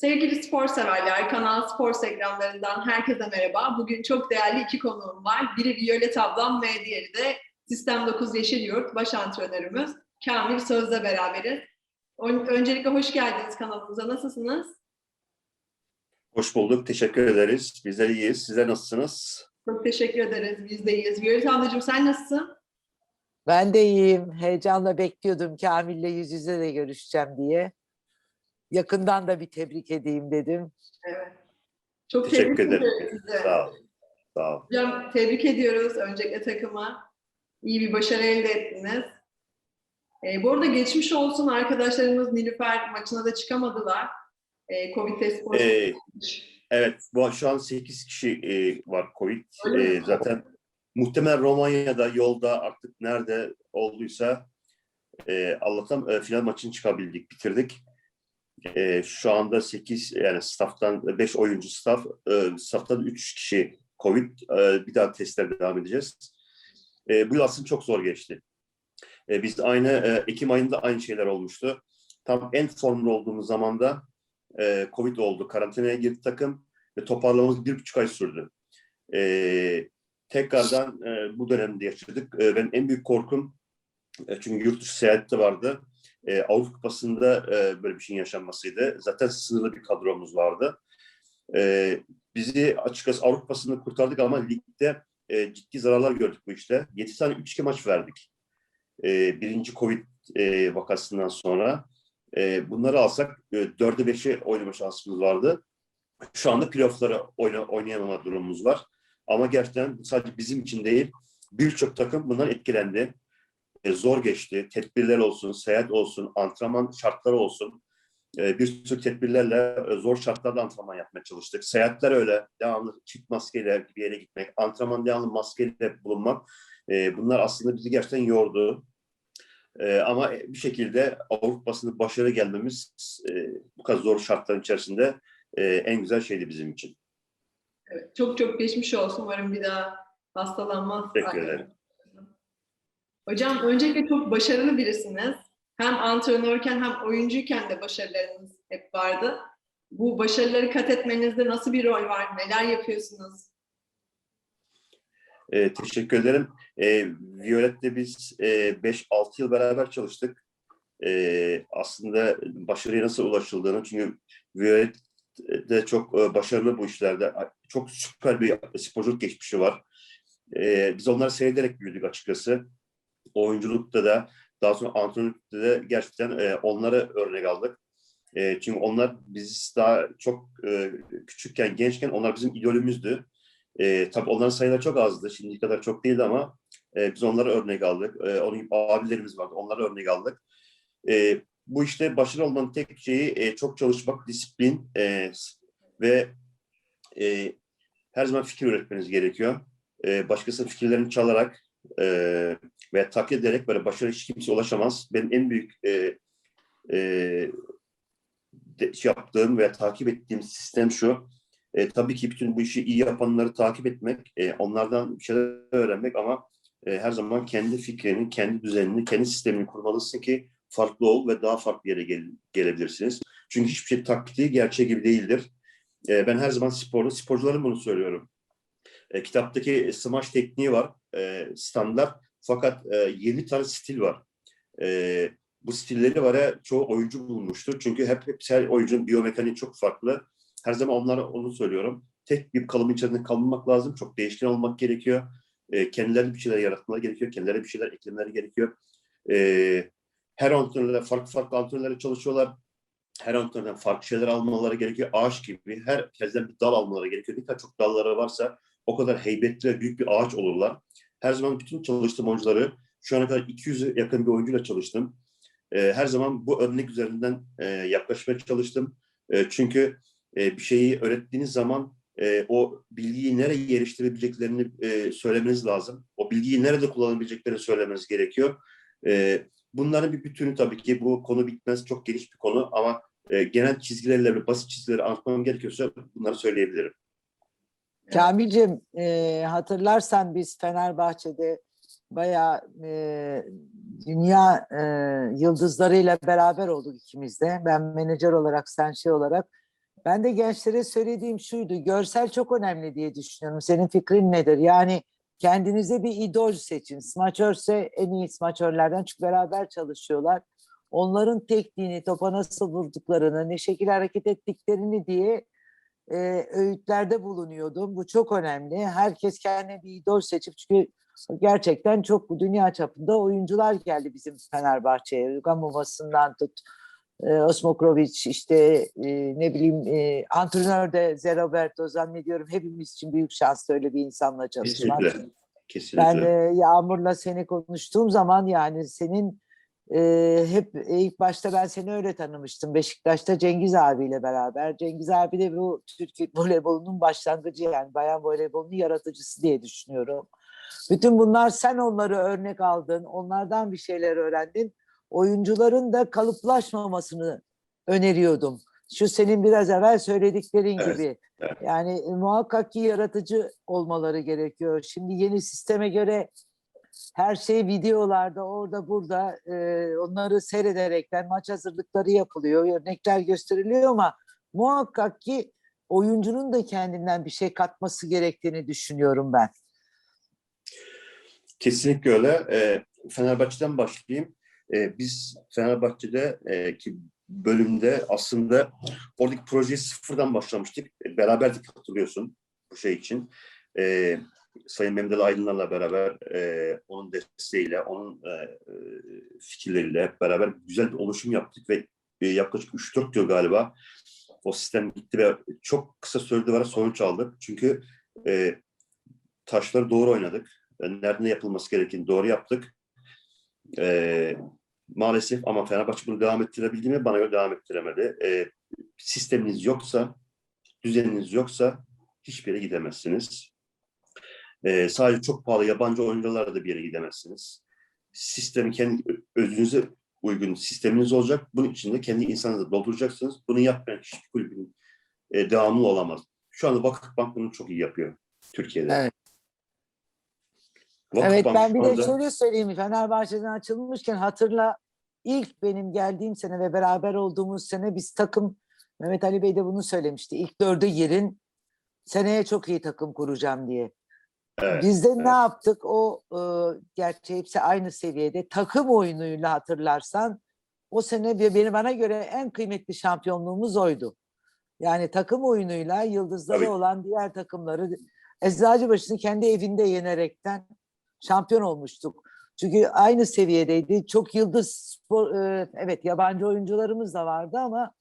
Sevgili spor severler, Kanal Spor ekranlarından herkese merhaba. Bugün çok değerli iki konuğum var. Biri Violet ablam ve diğeri de Sistem 9 Yeşil Yurt baş antrenörümüz Kamil Söz'le beraberiz. Ön- Öncelikle hoş geldiniz kanalımıza. Nasılsınız? Hoş bulduk. Teşekkür ederiz. Bizler iyiyiz. Sizler nasılsınız? Çok teşekkür ederiz. Biz de iyiyiz. Violet ablacığım sen nasılsın? Ben de iyiyim. Heyecanla bekliyordum Kamil'le yüz yüze de görüşeceğim diye. Yakından da bir tebrik edeyim dedim. Evet. Çok Teşekkür ederim. sizi. Sağ ol. Sağ ol. Hocam tebrik ediyoruz öncelikle takıma. İyi bir başarı elde ettiniz. Ee, bu arada geçmiş olsun arkadaşlarımız Nilüfer maçına da çıkamadılar. Ee, Covid test pozitif. Ee, evet, bu şu an 8 kişi e, var Covid. Öyle? E, zaten muhtemelen Romanya'da, yolda artık nerede olduysa e, Allah'tan e, final maçını çıkabildik, bitirdik. E, şu anda 8 yani staff'tan 5 oyuncu staff, e, staff'tan 3 kişi Covid. E, bir daha testlere devam edeceğiz. E, bu yıl aslında çok zor geçti. E, biz aynı e, Ekim ayında aynı şeyler olmuştu. Tam en formda olduğumuz zamanda e, Covid oldu. Karantinaya girdi takım ve toparlamamız bir buçuk ay sürdü. E, tekrardan e, bu dönemde yaşadık. E, benim en büyük korkum e, çünkü yurt dışı seyahati vardı. E, Avrupa Kupası'nda e, böyle bir şeyin yaşanmasıydı. Zaten sınırlı bir kadromuz vardı. E, bizi açıkçası Avrupa Kupası'nda kurtardık ama ligde e, ciddi zararlar gördük bu işte. 7 tane 3-2 maç verdik. E, birinci Covid e, vakasından sonra. E, bunları alsak e, 4'e 5'e oynama şansımız vardı. Şu anda playoff'lara oyna, oynayamama durumumuz var. Ama gerçekten sadece bizim için değil, birçok takım bundan etkilendi. E, zor geçti. Tedbirler olsun, seyahat olsun, antrenman şartları olsun. E, bir sürü tedbirlerle e, zor şartlarda antrenman yapmaya çalıştık. Seyahatler öyle. Devamlı çift maskeyle bir yere gitmek, antrenman devamlı maskeyle bulunmak. E, bunlar aslında bizi gerçekten yordu. E, ama bir şekilde Avrupa'sında başarı gelmemiz e, bu kadar zor şartların içerisinde e, en güzel şeydi bizim için. Evet, çok çok geçmiş olsun. Umarım bir daha hastalanmaz. Teşekkür ederim. Hocam öncelikle çok başarılı birisiniz. Hem antrenörken hem oyuncuyken de başarılarınız hep vardı. Bu başarıları kat etmenizde nasıl bir rol var? Neler yapıyorsunuz? E, teşekkür ederim. E, Violet'le biz e, 5-6 yıl beraber çalıştık. E, aslında başarıya nasıl ulaşıldığını çünkü Violet de çok e, başarılı bu işlerde. Çok süper bir sporculuk geçmişi var. E, biz onları seyrederek büyüdük açıkçası. Oyunculukta da daha sonra antrenörlükte de gerçekten e, onları örnek aldık. E, çünkü onlar biz daha çok e, küçükken, gençken onlar bizim idolümüzdü. E, tabii onların sayıları çok azdı. Şimdiye kadar çok değildi ama e, biz onlara örnek aldık. E, onun gibi abilerimiz vardı. Onlara örnek aldık. E, bu işte başarılı olmanın tek şeyi e, çok çalışmak, disiplin e, ve e, her zaman fikir üretmeniz gerekiyor. E, başkasının fikirlerini çalarak e, veya taklit ederek böyle başarı hiç kimse ulaşamaz. Benim en büyük e, e, de, şey yaptığım veya takip ettiğim sistem şu. E, tabii ki bütün bu işi iyi yapanları takip etmek, e, onlardan bir şeyler öğrenmek ama e, her zaman kendi fikrini, kendi düzenini, kendi sistemini kurmalısın ki farklı ol ve daha farklı yere gel- gelebilirsiniz. Çünkü hiçbir şey taklidi gerçeği gibi değildir. E, ben her zaman sporda, sporcuların bunu söylüyorum. E, kitaptaki smash tekniği var, e, standart. Fakat e, 7 tane stil var. E, bu stilleri var ya çoğu oyuncu bulmuştur. Çünkü hep, hep her oyuncunun biyomekaniği çok farklı. Her zaman onlara onu söylüyorum. Tek bir kalıbın içerisinde kalmamak lazım. Çok değişken olmak gerekiyor. E, kendilerine bir şeyler yaratmaları gerekiyor. Kendilerine bir şeyler eklemeleri gerekiyor. E, her antrenörler farklı farklı antrenörlerle çalışıyorlar. Her antrenörden farklı şeyler almaları gerekiyor. Ağaç gibi herkesten bir dal almaları gerekiyor. Ne kadar çok dalları varsa o kadar heybetli ve büyük bir ağaç olurlar. Her zaman bütün çalıştığım oyuncuları şu ana kadar 200'e yakın bir oyuncuyla çalıştım. E, her zaman bu örnek üzerinden e, yaklaşmaya çalıştım. E, çünkü e, bir şeyi öğrettiğiniz zaman e, o bilgiyi nereye geliştirebileceklerini e, söylemeniz lazım. O bilgiyi nerede kullanabileceklerini söylemeniz gerekiyor. E, bunların bir bütünü tabii ki bu konu bitmez. Çok geniş bir konu ama e, genel çizgilerle ve basit çizgileri anlatmam gerekiyorsa bunları söyleyebilirim. Kamil'cim e, hatırlarsan biz Fenerbahçe'de bayağı e, dünya e, yıldızlarıyla beraber olduk ikimiz de. Ben menajer olarak, sen şey olarak. Ben de gençlere söylediğim şuydu. Görsel çok önemli diye düşünüyorum. Senin fikrin nedir? Yani kendinize bir idol seçin. Smaçörse en iyi smaçörlerden çünkü beraber çalışıyorlar. Onların tekniğini, topa nasıl vurduklarını, ne şekilde hareket ettiklerini diye e, öğütlerde bulunuyordum. Bu çok önemli. Herkes kendine bir idol seçip çünkü gerçekten çok dünya çapında oyuncular geldi bizim Fenerbahçe'ye. Gamova'sından tut, e, Osmokrovic işte e, ne bileyim e, antrenör de Zeroberto zannediyorum hepimiz için büyük şans öyle bir insanla çalışmak. Kesinlikle. Kesinlikle. Ben e, Yağmur'la seni konuştuğum zaman yani senin e, hep ilk başta ben seni öyle tanımıştım. Beşiktaş'ta Cengiz abiyle beraber. Cengiz abi de bu Türk voleybolunun başlangıcı yani bayan voleybolunun yaratıcısı diye düşünüyorum. Bütün bunlar sen onları örnek aldın. Onlardan bir şeyler öğrendin. Oyuncuların da kalıplaşmamasını öneriyordum. Şu senin biraz evvel söylediklerin Evet, gibi. evet. Yani e, muhakkak ki yaratıcı olmaları gerekiyor. Şimdi yeni sisteme göre her şey videolarda orada burada e, onları seyrederekten maç hazırlıkları yapılıyor, örnekler gösteriliyor ama muhakkak ki oyuncunun da kendinden bir şey katması gerektiğini düşünüyorum ben. Kesinlikle öyle. Ee, Fenerbahçe'den başlayayım. Ee, biz Fenerbahçe'de e, ki bölümde aslında oradaki projeyi sıfırdan başlamıştık. E, Beraberdik hatırlıyorsun bu şey için. Ee, Sayın Ali Aydınlar'la beraber e, onun desteğiyle, onun e, e, fikirleriyle beraber güzel bir oluşum yaptık ve e, yaklaşık 3-4 yıl galiba o sistem gitti ve çok kısa sürede var sonuç aldık. Çünkü e, taşları doğru oynadık. E, Nerede ne yapılması gerektiğini doğru yaptık. E, maalesef ama Fenerbahçe bunu devam ettirebildi mi? Bana göre devam ettiremedi. E, sisteminiz yoksa, düzeniniz yoksa hiçbir yere gidemezsiniz. E, sadece çok pahalı yabancı oyuncularla da bir yere gidemezsiniz. Sistemi kendi özünüze uygun sisteminiz olacak. Bunun içinde kendi insanınızı dolduracaksınız. Bunu yapmayan hiçbir kulübün e, devamlı olamaz. Şu anda Vakıfbank bunu çok iyi yapıyor Türkiye'de. Evet. Vakıfbank Evet ben bir şu de anda- şöyle söyleyeyim Fenerbahçe'den açılmışken hatırla ilk benim geldiğim sene ve beraber olduğumuz sene biz takım Mehmet Ali Bey de bunu söylemişti. İlk dörde girin seneye çok iyi takım kuracağım diye. Evet, Biz de evet. ne yaptık? O e, gerçi hepsi aynı seviyede takım oyunuyla hatırlarsan o sene bir benim bana göre en kıymetli şampiyonluğumuz oydu. Yani takım oyunuyla yıldızları Tabii. olan diğer takımları Eczacıbaşı'nı kendi evinde yenerekten şampiyon olmuştuk. Çünkü aynı seviyedeydi. Çok yıldız spor, e, evet yabancı oyuncularımız da vardı ama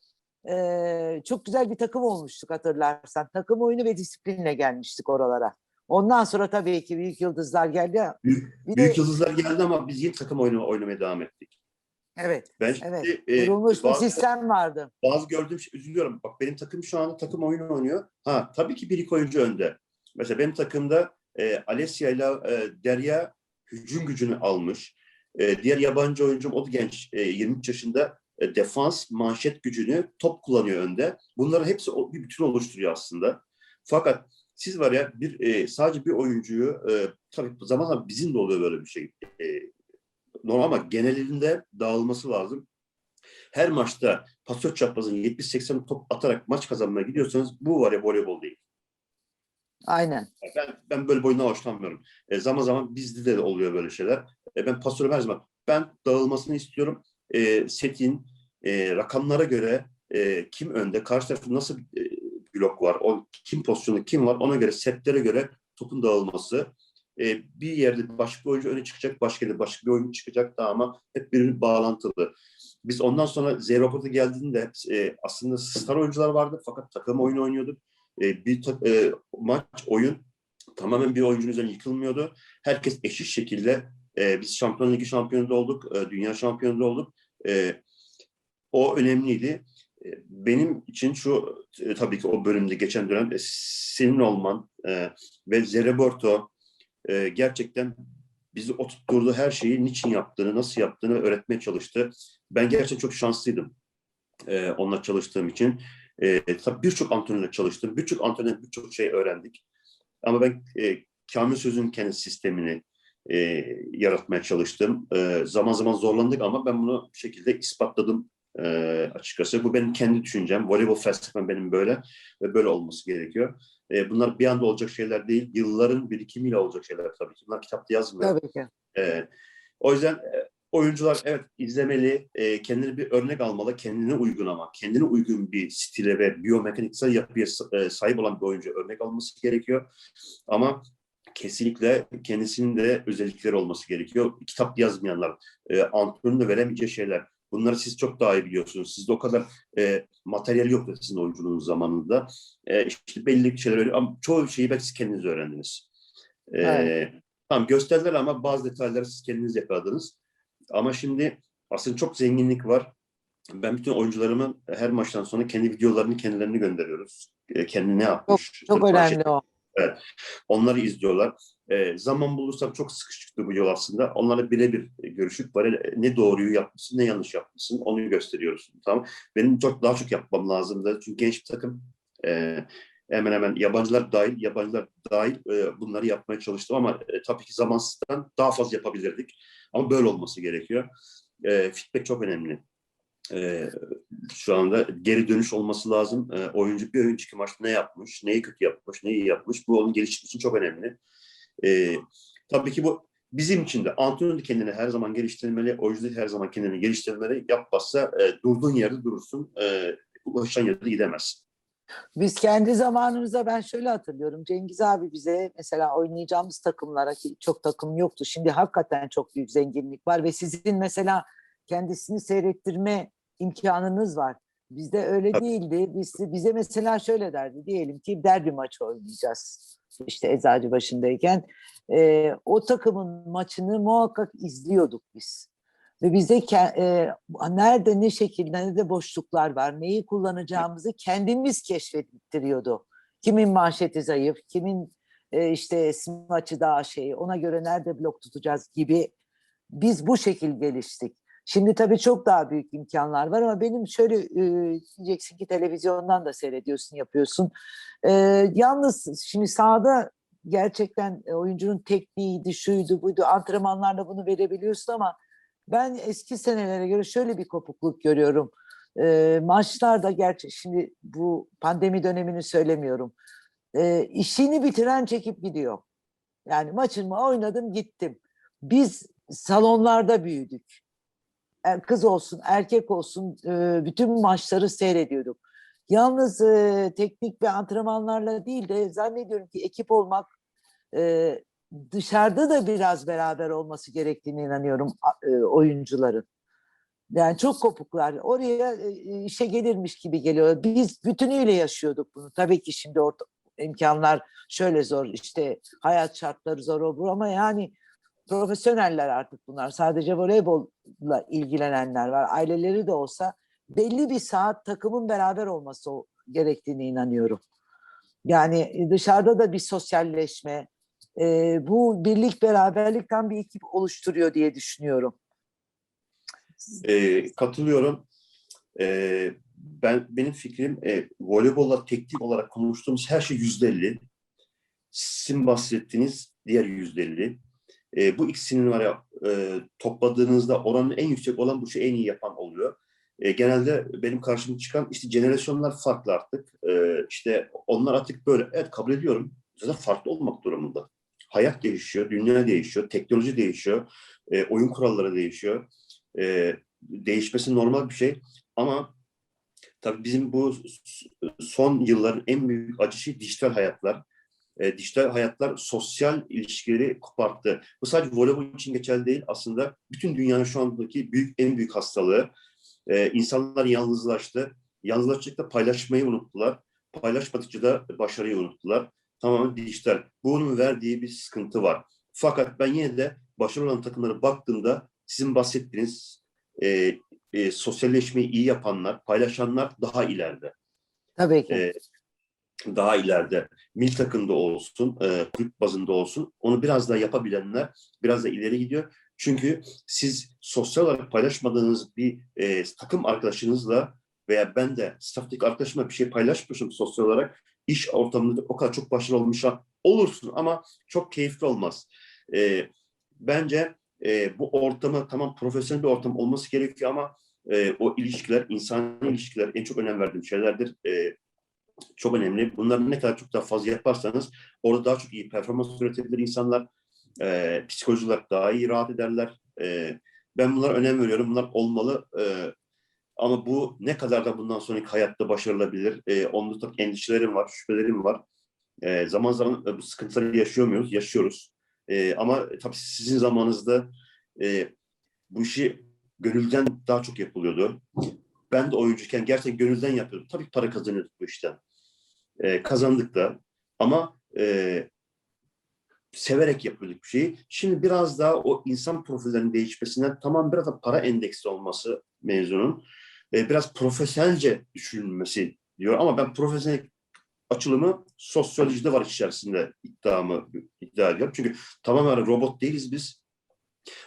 e, çok güzel bir takım olmuştuk hatırlarsan. Takım oyunu ve disiplinle gelmiştik oralara. Ondan sonra tabii ki büyük yıldızlar geldi. Büyük, Bir büyük de yıldızlar geldi ama biz yine takım oyunu oynamaya devam ettik. evet, Ben şimdi evet. e, kurulmuş bir bazı, sistem vardı. bazı gördüğüm şey üzülüyorum. Bak benim takım şu anda takım oyunu oynuyor. Ha tabii ki bir iki oyuncu önde. Mesela benim takımda e, Alessia ile e, Derya hücum gücünü almış. E, diğer yabancı oyuncum o da genç e, 23 yaşında e, defans manşet gücünü top kullanıyor önde. Bunların hepsi o- bir bütün oluşturuyor aslında. Fakat siz var ya bir e, sadece bir oyuncuyu e, tabii zaman zaman bizim de oluyor böyle bir şey. E, normal ama genelinde dağılması lazım. Her maçta pasör çaprazın 70-80 top atarak maç kazanmaya gidiyorsanız bu var ya voleybol değil. Aynen. Ben, ben böyle bir oyundan hoşlanmıyorum. E, zaman zaman bizde de oluyor böyle şeyler. E, ben pasörüm her zaman. Ben dağılmasını istiyorum. E, setin e, rakamlara göre e, kim önde, karşı tarafta nasıl e, blok var, o kim pozisyonu kim var ona göre setlere göre topun dağılması. E, bir yerde başka bir oyuncu öne çıkacak, başka yerde başka bir oyuncu çıkacak da ama hep birbirine bağlantılı. Biz ondan sonra Z raporta geldiğinde e, aslında star oyuncular vardı fakat takım oyunu oynuyorduk. E, bir ta- e, maç, oyun tamamen bir oyuncunun üzerine yıkılmıyordu. Herkes eşit şekilde e, biz Şampiyon Ligi şampiyonu olduk, e, dünya şampiyonu olduk. E, o önemliydi. Benim için şu tabii ki o bölümde geçen dönem senin olman e, ve Zereborto e, gerçekten bizi oturtturdu her şeyi niçin yaptığını, nasıl yaptığını öğretmeye çalıştı. Ben gerçekten çok şanslıydım e, onunla çalıştığım için. E, tabii birçok antrenörle çalıştım. Birçok antrenörle birçok şey öğrendik. Ama ben e, Kamil Söz'ün kendi sistemini e, yaratmaya çalıştım. E, zaman zaman zorlandık ama ben bunu bir şekilde ispatladım. E, açıkçası. Bu benim kendi düşüncem. Voleybol felsefem benim böyle ve böyle olması gerekiyor. E, bunlar bir anda olacak şeyler değil. Yılların birikimiyle olacak şeyler tabii ki. Bunlar kitapta yazmıyor. Tabii ki. E, o yüzden e, oyuncular evet izlemeli, e, kendini bir örnek almalı, kendine uygun ama kendine uygun bir stile ve biyomekaniksel yapıya e, sahip olan bir oyuncu örnek alması gerekiyor. Ama kesinlikle kendisinin de özellikleri olması gerekiyor. Kitap yazmayanlar, e, antrenörün de veremeyeceği şeyler. Bunları siz çok daha iyi biliyorsunuz. Sizde o kadar e, materyal yoktu sizin oyunculuğunuz zamanında. E, işte belli şeyler öyle ama çoğu şeyi belki siz kendiniz öğrendiniz. E, Evet. Tamam gösterdiler ama bazı detayları siz kendiniz yakaladınız. Ama şimdi aslında çok zenginlik var. Ben bütün oyuncularımın her maçtan sonra kendi videolarını kendilerini gönderiyoruz. E, kendi ne yapmış. Çok maç- önemli o. Onları izliyorlar. E, zaman bulursam çok sıkışıktı bu yol aslında. Onlarla birebir görüşüp böyle ne doğruyu yapmışsın ne yanlış yapmışsın onu gösteriyoruz. Tamam. Benim çok daha çok yapmam lazımdı. Çünkü genç bir takım e, hemen hemen yabancılar dahil, yabancılar dahil e, bunları yapmaya çalıştım ama e, tabii ki zamansızdan daha fazla yapabilirdik. Ama böyle olması gerekiyor. E, feedback çok önemli. E, şu anda geri dönüş olması lazım. E, oyuncu bir oyuncu ki maçta ne yapmış, neyi kötü yapmış, neyi yapmış. Bu onun gelişimi için çok önemli. E, tabii ki bu bizim için de antrenör kendini her zaman geliştirmeli, oyuncu her zaman kendini geliştirmeli. Yapmazsa e, durduğun yerde durursun. E, ulaşan yerde gidemez. Biz kendi zamanımızda ben şöyle hatırlıyorum. Cengiz abi bize mesela oynayacağımız takımlara ki çok takım yoktu. Şimdi hakikaten çok büyük zenginlik var ve sizin mesela kendisini seyrettirme imkanınız var. Bizde öyle Tabii. değildi. Biz, bize mesela şöyle derdi. Diyelim ki derbi maçı oynayacağız. İşte Eczacıbaşı'ndayken. Ee, o takımın maçını muhakkak izliyorduk biz. Ve bize e, nerede ne şekilde ne de boşluklar var, neyi kullanacağımızı kendimiz keşfettiriyordu. Kimin manşeti zayıf, kimin e, işte smaçı daha şey, ona göre nerede blok tutacağız gibi biz bu şekil geliştik. Şimdi tabii çok daha büyük imkanlar var ama benim şöyle e, diyeceksin ki televizyondan da seyrediyorsun, yapıyorsun. E, yalnız şimdi sahada gerçekten e, oyuncunun tekniğiydi, şuydu, buydu, antrenmanlarla bunu verebiliyorsun ama ben eski senelere göre şöyle bir kopukluk görüyorum. E, maçlarda gerçi şimdi bu pandemi dönemini söylemiyorum. E, işini bitiren çekip gidiyor. Yani maçımı oynadım gittim. Biz salonlarda büyüdük. Er- Kız olsun, erkek olsun e, bütün maçları seyrediyorduk. Yalnız e, teknik ve antrenmanlarla değil de zannediyorum ki ekip olmak e, dışarıda da biraz beraber olması gerektiğine inanıyorum e, oyuncuların. Yani çok kopuklar. Oraya e, işe gelirmiş gibi geliyor. Biz bütünüyle yaşıyorduk bunu. Tabii ki şimdi orta, imkanlar şöyle zor. işte hayat şartları zor o bu ama yani profesyoneller artık bunlar. Sadece voleybolla ilgilenenler var. Aileleri de olsa belli bir saat takımın beraber olması gerektiğine inanıyorum. Yani dışarıda da bir sosyalleşme, e, bu birlik beraberlikten bir ekip oluşturuyor diye düşünüyorum. E, katılıyorum. E, ben benim fikrim e, voleybolla teknik olarak konuştuğumuz her şey yüzde elli. Sizin bahsettiğiniz diğer yüzde elli. E, bu ikisinin var ya e, topladığınızda oranın en yüksek olan bu şeyi en iyi yapan oluyor. E, genelde benim karşıma çıkan işte jenerasyonlar farklı artık. E, işte onlar artık böyle evet kabul ediyorum. Zaten farklı olmak durumunda. Hayat değişiyor, dünya değişiyor, teknoloji değişiyor, e, oyun kuralları değişiyor. E, değişmesi normal bir şey ama tabii bizim bu son yılların en büyük acı şey dijital hayatlar. E, dijital hayatlar sosyal ilişkileri koparttı. Bu sadece voleybol için geçerli değil. Aslında bütün dünyanın şu andaki büyük en büyük hastalığı. E, insanlar yalnızlaştı. Yalnızlaştıkça paylaşmayı unuttular. Paylaşmadıkça da başarıyı unuttular. Tamamen dijital. Bunun verdiği bir sıkıntı var. Fakat ben yine de başarılı olan takımlara baktığımda sizin bahsettiğiniz e, e, sosyalleşmeyi iyi yapanlar, paylaşanlar daha ileride. Tabii ki. E, daha ileride. Mil takımda olsun, e, kulüp bazında olsun. Onu biraz daha yapabilenler biraz da ileri gidiyor. Çünkü siz sosyal olarak paylaşmadığınız bir e, takım arkadaşınızla veya ben de staftaki arkadaşımla bir şey paylaşmışım sosyal olarak iş ortamında o kadar çok başarılı olmuş olursun ama çok keyifli olmaz. E, bence e, bu ortamı tamam profesyonel bir ortam olması gerekiyor ama e, o ilişkiler, insani ilişkiler en çok önem verdiğim şeylerdir. E, çok önemli. Bunları ne kadar çok daha fazla yaparsanız orada daha çok iyi performans üretebilir insanlar. E, psikolojik olarak daha iyi rahat ederler. E, ben bunlara önem veriyorum. Bunlar olmalı. E, ama bu ne kadar da bundan sonraki hayatta başarılabilir? E, onda tabii endişelerim var, şüphelerim var. E, zaman zaman e, bu sıkıntıları yaşıyor muyuz? Yaşıyoruz. E, ama tabii sizin zamanınızda e, bu işi gönülden daha çok yapılıyordu. Ben de oyuncuyken gerçekten gönülden yapıyordum. Tabii para kazanıyorduk bu işten. E, kazandık da. Ama e, severek yapıyorduk bir şeyi. Şimdi biraz daha o insan profillerinin değişmesinden tamam biraz da para endeksli olması mezunun e, biraz profesyonelce düşünülmesi diyor. Ama ben profesyonel açılımı sosyolojide var içerisinde iddiamı iddia ediyorum. Çünkü tamamen robot değiliz biz.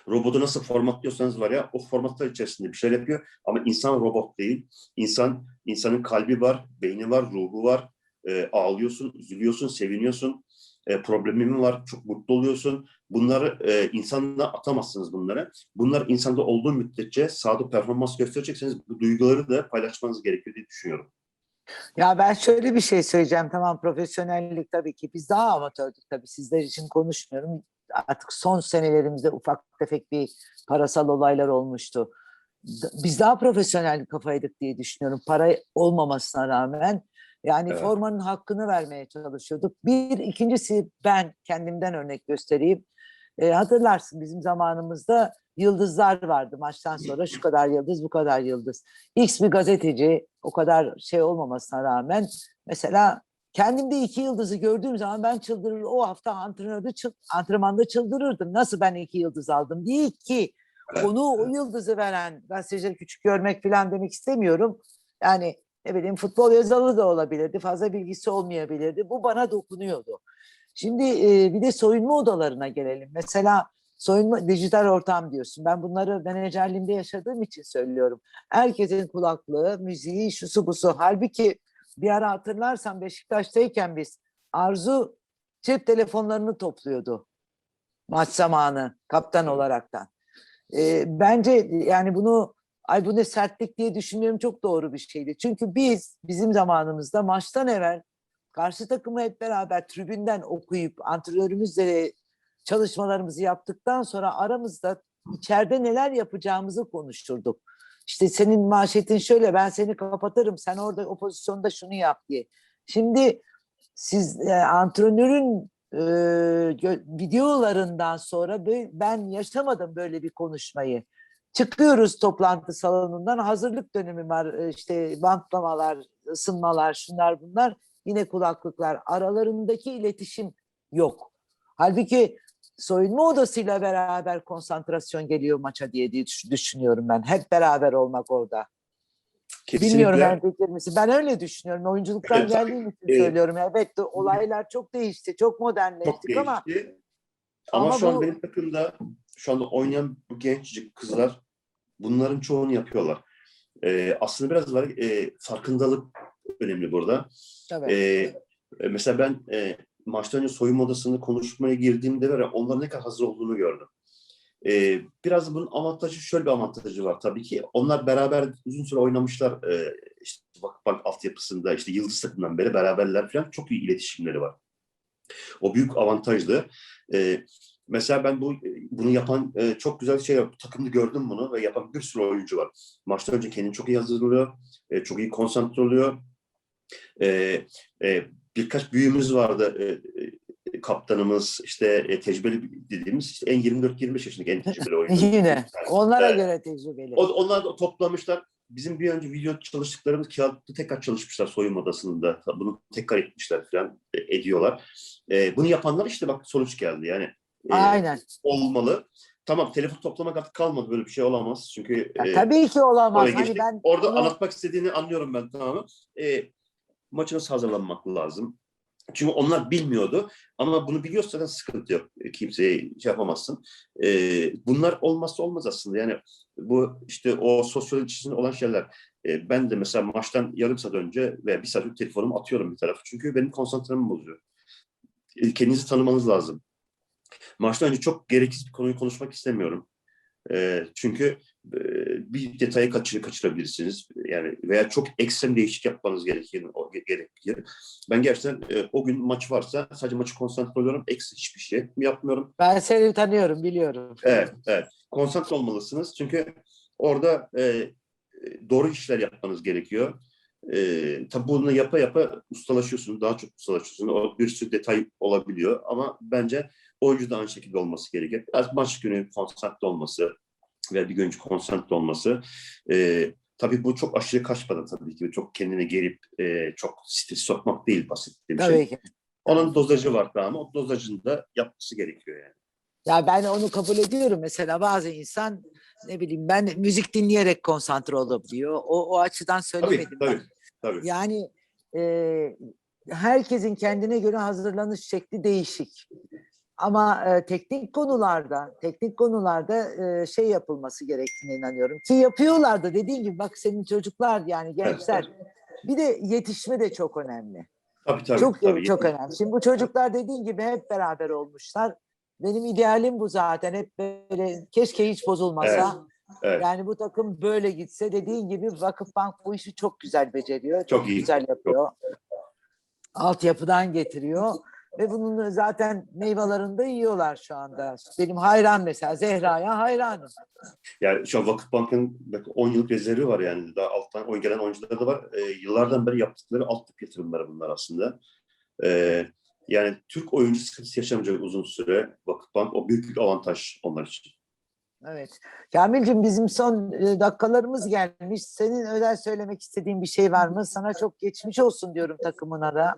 Robotu nasıl formatlıyorsanız var ya o formatlar içerisinde bir şeyler yapıyor ama insan robot değil. İnsan insanın kalbi var, beyni var, ruhu var. E, ağlıyorsun, üzülüyorsun, seviniyorsun. E, problemin var, çok mutlu oluyorsun. Bunları e, insanla atamazsınız bunları. Bunlar insanda olduğu müddetçe sahada performans gösterecekseniz bu duyguları da paylaşmanız gerekiyor diye düşünüyorum. Ya ben şöyle bir şey söyleyeceğim. Tamam profesyonellik tabii ki. Biz daha amatördük tabii. Sizler için konuşmuyorum. Artık son senelerimizde ufak tefek bir parasal olaylar olmuştu. Biz daha profesyonel kafaydık diye düşünüyorum. Para olmamasına rağmen. Yani Evet. formanın hakkını vermeye çalışıyorduk. Bir, ikincisi ben kendimden örnek göstereyim. E, hatırlarsın bizim zamanımızda yıldızlar vardı. Maçtan sonra şu kadar yıldız, bu kadar yıldız. X bir gazeteci o kadar şey olmamasına rağmen mesela kendimde iki yıldızı gördüğüm zaman ben çıldırır o hafta antrenörde çıl- antrenmanda çıldırırdım. Nasıl ben iki yıldız aldım? Değil ki onu o yıldızı veren gazetecileri küçük görmek falan demek istemiyorum. Yani ne bileyim futbol yazılı da olabilirdi. Fazla bilgisi olmayabilirdi. Bu bana dokunuyordu. Şimdi e, bir de soyunma odalarına gelelim. Mesela soyunma dijital ortam diyorsun. Ben bunları menajerliğimde yaşadığım için söylüyorum. Herkesin kulaklığı, müziği, şusu busu. Halbuki bir ara hatırlarsan Beşiktaş'tayken biz Arzu cep telefonlarını topluyordu. Maç zamanı kaptan olaraktan. Ee, bence yani bunu ay bu ne sertlik diye düşünüyorum çok doğru bir şeydi. Çünkü biz bizim zamanımızda maçtan evvel karşı takımı hep beraber tribünden okuyup antrenörümüzle çalışmalarımızı yaptıktan sonra aramızda içeride neler yapacağımızı konuşturduk. İşte senin maaşetin şöyle ben seni kapatırım sen orada o pozisyonda şunu yap diye. Şimdi siz e, antrenörün e, videolarından sonra ben yaşamadım böyle bir konuşmayı. Çıkıyoruz toplantı salonundan hazırlık dönemi var e, işte bantlamalar, ısınmalar şunlar bunlar yine kulaklıklar aralarındaki iletişim yok. Halbuki soyunma odasıyla beraber konsantrasyon geliyor maça diye düş- düşünüyorum ben. Hep beraber olmak orada. Bilmiyorum Kesinlikle. ben fikir misin? Ben öyle düşünüyorum. Oyunculuktan Evet, geldiğim için Evet. söylüyorum. Evet de olaylar çok değişti. Çok modernleştik Çok ama değişti. Ama, ama şu an bu- benim takımda şu anda oynayan bu gençcik kızlar bunların çoğunu yapıyorlar. Ee, aslında biraz var e, farkındalık önemli burada. tabii. Ee, e, mesela ben e, maçtan önce soyunma odasında konuşmaya girdiğimde var ya, onların ne kadar hazır olduğunu gördüm. Ee, biraz bunun avantajı şöyle bir avantajı var tabii ki. Onlar beraber uzun süre oynamışlar. Ee, işte Vakıfbank altyapısında işte Yıldız takımından beri beraberler falan çok iyi iletişimleri var. O büyük avantajdı. Ee, mesela ben bu bunu yapan e, çok güzel şey yaptı. Takımda gördüm bunu ve yapan bir sürü oyuncu var. Maçtan önce kendini çok iyi hazırlıyor. e, çok iyi konsantre oluyor. E, e, birkaç büyüğümüz vardı. E, e, kaptanımız, işte e, tecrübeli dediğimiz işte en 24-25 yaşındaki en tecrübeli oyuncu. Yine onlara Evet. göre tecrübeli. O, onlar da toplamışlar. Bizim bir önce video çalıştıklarımız kağıtta tekrar çalışmışlar soyunma odasında. Bunu tekrar etmişler falan e, ediyorlar. E, bunu yapanlar işte bak sonuç geldi yani. E, Aynen. olmalı. Tamam telefon toplamak artık kalmadı böyle bir şey olamaz. Çünkü Ya e, tabii ki olamaz. Hani ben orada onu- anlatmak istediğini anlıyorum ben tamamen. E, maçı nasıl hazırlanmak lazım? Çünkü onlar bilmiyordu ama bunu biliyorsa zaten sıkıntı yok. E, Kimseye şey yapamazsın. E, bunlar olmazsa olmaz aslında. Yani bu işte o sosyal içinde olan şeyler. E, ben de mesela maçtan yarım saat önce veya bir saat önce telefonumu atıyorum bir tarafa. Çünkü benim konsantremi bozuyor. E, kendinizi tanımanız lazım. Maçtan önce çok gereksiz bir konuyu konuşmak istemiyorum. E, çünkü e, bir detayı kaçır, kaçırabilirsiniz. Yani veya çok ekstrem değişik yapmanız gerekir. Gerekir. Ben gerçekten e, o gün maç varsa sadece maçı konsantre oluyorum. Ekstra hiçbir şey yapmıyorum. Ben seni tanıyorum, biliyorum. Evet, evet. Konsantre olmalısınız. Çünkü orada e, doğru işler yapmanız gerekiyor. E, tabii bunu yapa yapa ustalaşıyorsunuz. Daha çok ustalaşıyorsunuz. O bir sürü detay olabiliyor. Ama bence oyuncu da aynı şekilde olması gerekir. Biraz maç günü konsantre olması ve bir gün önce konsantre olması. E, tabii bu çok aşırı kaçmadan tabii ki. Çok kendine gerip e, çok stres sokmak değil basit bir şey. Tabii ki. Onun dozajı var ama o dozajını da yapması gerekiyor yani. Ya ben onu kabul ediyorum. Mesela bazı insan ne bileyim ben müzik dinleyerek konsantre olabiliyor. O, o açıdan Tabii, söylemedim tabii, ben. tabii. Yani e, herkesin kendine göre hazırlanış şekli değişik. Ama e, teknik konularda, teknik konularda e, şey yapılması gerektiğine inanıyorum. Ki yapıyorlar da dediğin gibi bak senin çocuklar yani gençler. Bir de yetişme de çok önemli. Tabii tabii. çok tabii. çok önemli. Şimdi bu çocuklar dediğin gibi hep beraber olmuşlar. Benim idealim bu zaten. Hep böyle keşke hiç bozulmasa. Evet. Yani bu takım böyle gitse dediğin gibi Vakıfbank bu işi çok güzel beceriyor. Çok, Çok iyi, güzel yapıyor. Altyapıdan getiriyor. Ve bunun zaten meyvelerini de yiyorlar şu anda. Benim hayran mesela Zehra'ya hayranım. Yani şu an Vakıfbank'ın bak 10 yıllık rezervi var yani. Daha alttan oy gelen oyuncular da var. Ee, yıllardan beri yaptıkları alt tip yatırımları bunlar aslında. Ee, yani Türk oyuncu sıkıntısı yaşamayacak uzun süre Vakıfbank o büyük bir avantaj onlar için. Evet. Kamil'cim bizim son e, dakikalarımız gelmiş. Senin özel söylemek istediğin bir şey var mı? Sana çok geçmiş olsun diyorum takımına da.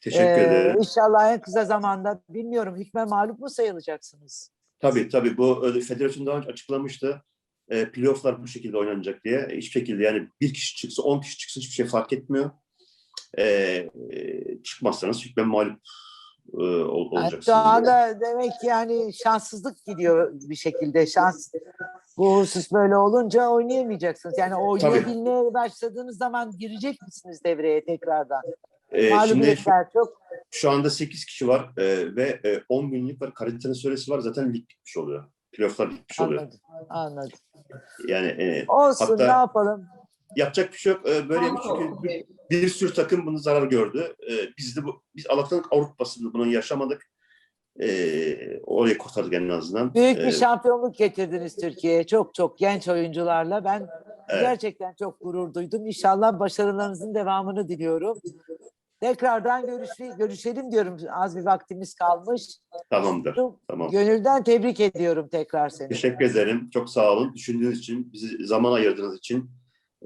Teşekkür Ee, ederim. İnşallah en kısa zamanda bilmiyorum hükme mağlup mu sayılacaksınız? Tabii tabii bu öyle federasyon daha önce açıklamıştı. E, playofflar bu şekilde oynanacak diye. Hiçbir şekilde yani bir kişi çıksa, on kişi çıksa hiçbir şey fark etmiyor. E, e, çıkmazsanız hükmen mağlup e, olacaksınız. şu anda demek ki yani şanssızlık gidiyor bir şekilde. Şans bu husus böyle olunca oynayamayacaksınız. Yani oynayabilmeye başladığınız zaman girecek misiniz devreye tekrardan? E, şimdi çok. şu anda 8 kişi var e, ve e, 10 günlük var. Karantina süresi var. Zaten lig bitmiş oluyor. Playofflar bitmiş oluyor. Anladım. Anladım. Yani e, Olsun Hatta- ne yapalım? Yapacak bir şey yok. E, böyle Tamam, çünkü bir, bir sürü takım bunu zarar gördü. E, biz de bu, biz Allah'tan Avrupa'sında bunu yaşamadık. E, orayı kurtardık en azından. Büyük bir E, şampiyonluk getirdiniz Türkiye'ye. Çok çok genç oyuncularla. Ben Evet. gerçekten çok gurur duydum. İnşallah başarılarınızın devamını diliyorum. Tekrardan görüş, görüşelim diyorum. Az bir vaktimiz kalmış. Tamamdır. Tamam. Gönülden tebrik ediyorum tekrar seni. Teşekkür ederim. Çok sağ olun. Düşündüğünüz için, bizi zaman ayırdığınız için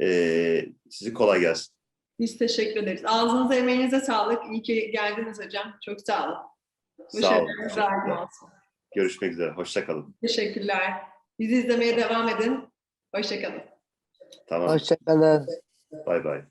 e, sizi kolay gelsin. Biz teşekkür ederiz. Ağzınıza emeğinize sağlık. İyi ki geldiniz hocam. Çok sağ olun. Sağ olun. Görüşmek üzere. Hoşça kalın. Teşekkürler. Bizi izlemeye devam edin. Hoşçakalın. Tamam. Hoşçakalın. Bay bay.